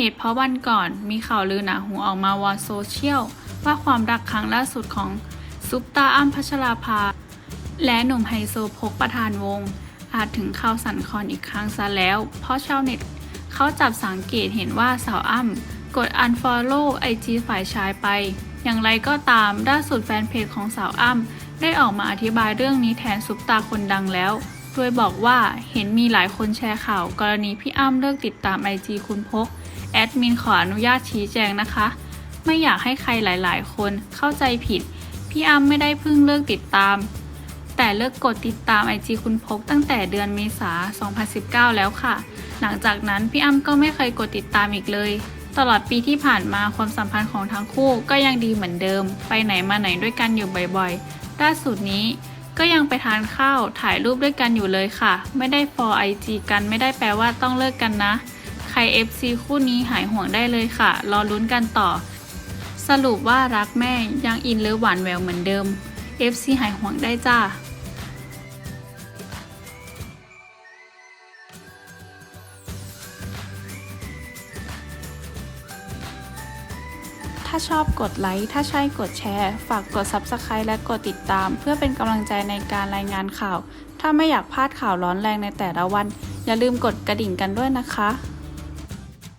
เหตุเพราะวันก่อนมีข่าวลือหนาหูออกมาวอนโซเชียล ว่าความรักครั้งล่าสุดของซุปตาอ้ำพัชราภา และหนุ่มไฮโซพกประธานวง อาจถึงข่าวสั่นคลอนอีกครั้งซะแล้ว เพราะชาวเน็ตเขาจับสังเกตเห็นว่าสาวอ้ำกด unfollow IG ฝ่ายชายไป อย่างไรก็ตามล่าสุดแฟนเพจของสาวอ้ำได้ออกมาอธิบายเรื่องนี้แทนซุปตาคนดังแล้วโดยบอกว่าเห็นมีหลายคนแชร์ข่าว กรณีพี่อ้ำเลิกติดตาม IG คุณพก แอดมินขออนุญาตชี้แจงนะคะ ไม่อยากให้ใครหลายๆ คนเข้าใจผิด พี่อ้ำไม่ได้เพิ่งเลิกติดตาม แต่เลิกกดติดตาม IG คุณพกตั้งแต่เดือนเมษา 2019 แล้วค่ะ หลังจากนั้นพี่อ้ำก็ไม่เคยกดติดตามอีกเลย ตลอดปีที่ผ่านมาความสัมพันธ์ของทั้งคู่ก็ยังดีเหมือนเดิม ไปไหนมาไหนด้วยกันอยู่บ่อยๆ ล่าสุดนี้ก็ยังไปทานข้าวถ่ายรูปด้วยกันอยู่เลยค่ะ ไม่ได้ฟอลไอจีกันไม่ได้แปลว่าต้องเลิกกันนะ ร FC คู่นี้หายห่วงได้เลยค่ะ รอลุ้นกันต่อ สรุปว่ารักแม่ยังอินเลิฟหวานแววเหมือนเดิม FC หายห่วงได้จ้าถ้าชอบกดไลค์ ถ้าใช่กดแชร์ ฝากกด Subscribe และกดติดตาม เพื่อเป็นกำลังใจในการรายงานข่าว ถ้าไม่อยากพลาดข่าวร้อนแรงในแต่ละวัน อย่าลืมกดกระดิ่งกันด้วยนะคะ